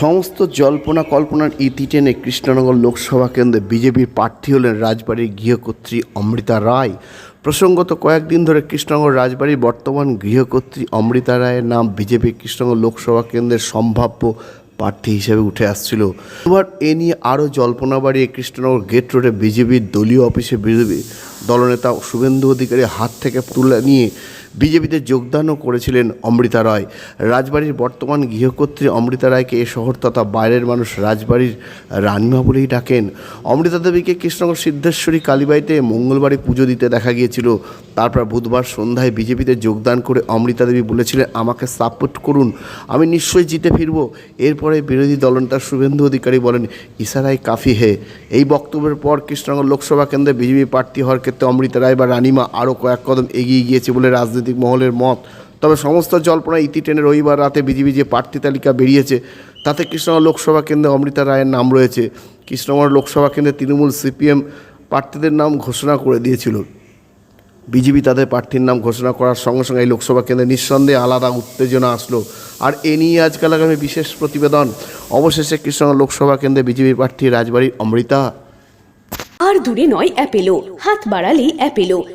সমস্ত জল্পনা কল্পনার ইতি টেনে কৃষ্ণনগর লোকসভা কেন্দ্রে বিজেপির প্রার্থী হলেন রাজবাড়ির গৃহকর্ত্রী অমৃতা রায়। প্রসঙ্গত কয়েকদিন ধরে কৃষ্ণনগর রাজবাড়ির বর্তমান গৃহকর্ত্রী অমৃতা রায়ের নাম বিজেপি কৃষ্ণনগর লোকসভা কেন্দ্রের সম্ভাব্য প্রার্থী হিসেবে উঠে আসছিল। এবার এ নিয়ে আরও জল্পনা বাড়িয়ে কৃষ্ণনগর গেট রোডে বিজেপির দলীয় অফিসে বিজেপি দলনেতা শুভেন্দু অধিকারীর হাত থেকে তুলে নিয়ে বিজেপিতে যোগদানও করেছিলেন অমৃতা রায়। রাজবাড়ির বর্তমান গৃহকর্ত্রী অমৃতা রায়কে এ শহর তথা বাইরের মানুষ রাজবাড়ির রানীমা বলেই ডাকেন। অমৃতা দেবীকে কৃষ্ণনগর সিদ্ধেশ্বরী কালীবাড়িতে মঙ্গলবারে পুজো দিতে দেখা গিয়েছিল। তারপর বুধবার সন্ধ্যায় বিজেপিতে যোগদান করে অমৃতা দেবী বলেছিলেন, আমাকে সাপোর্ট করুন, আমি নিশ্চয়ই জিতে ফিরব। এরপরে বিরোধী দলনেতা শুভেন্দু অধিকারী বলেন ইশারাই কাফি হে। এই বক্তব্যের পর কৃষ্ণনগর লোকসভা কেন্দ্রে বিজেপি প্রার্থী হওয়ার ক্ষেত্রে অমৃতা রায় বা রানিমা আরও কয়েক কদম এগিয়ে গিয়েছে বলে রাজনৈতিক মহলের মত। তবে সমস্ত জল্পনা ইতি টেনে রবিবার রাতে বিজেপি যে প্রার্থী তালিকা বেরিয়েছে, তাতে কৃষ্ণনগর লোকসভা কেন্দ্রে অমৃতা রায়ের নাম রয়েছে। কৃষ্ণনগর লোকসভা কেন্দ্রে তৃণমূল সিপিএম প্রার্থীদের নাম ঘোষণা করে দিয়েছিল। বিজেপি তাদের প্রার্থীর নাম ঘোষণা করার সঙ্গে সঙ্গে এই লোকসভা কেন্দ্রে নিঃসন্দেহে আলাদা উত্তেজনা আসলো। আর এ নিয়ে আজকাল আগামী বিশেষ প্রতিবেদন। অবশেষে কৃষ্ণনগর লোকসভা কেন্দ্রে বিজেপি প্রার্থী রাজবাড়ির অমৃতা। আর দূরে নয়, অ্যাপেলো। হাত বাড়ালেই Apollo.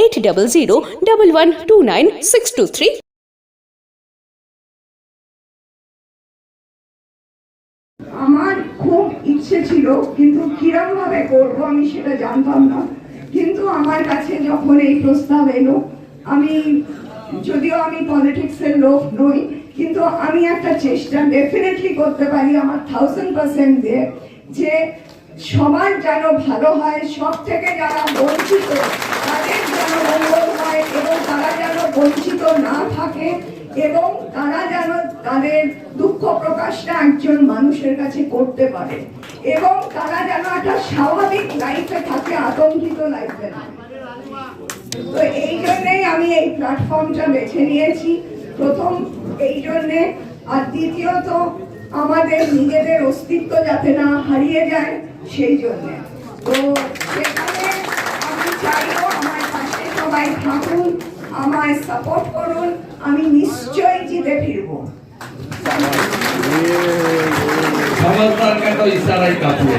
Eight double zero double one two nine six two three আমার খুব ইচ্ছে ছিল, কিন্তু কিরম ভাবে করব আমি সেটা জানতাম না। কিন্তু আমার কাছে যখন এই প্রস্তাব এলো, আমি, যদিও আমি পলিটিক্সের লোক নই, কিন্তু আমি একটা চেষ্টা ডেফিনেটলি করতে পারি আমার থাউজেন্ড পার্সেন্ট দিয়ে, যে সবার যেন ভালো হয়, সব থেকে যারা বঞ্চিত, তাদের যেন মঙ্গল হয় এবং তারা যেন বঞ্চিত না থাকে এবং তারা যেন তাদের দুঃখ প্রকাশটা একজন মানুষের কাছে করতে পারে এবং তারা যেন একটা স্বাভাবিক লাইফে থাকে, আতঙ্কিত লাইফে তো এই জন্যেই আমি এই প্ল্যাটফর্মটা বেছে নিয়েছি। প্রথম এই জন্যে। আর দ্বিতীয়ত, আমাদের নিজেদের অস্তিত্ব যাতে না হারিয়ে যায় সেই জন্যে তো সেখানে আমি চাইব আমার পাশে সবাই থাকুন আমায় সাপোর্ট করুন আমি নিশ্চয়ই জিতে ফিরবো সবার তার কাটো ইশারায় কাটবে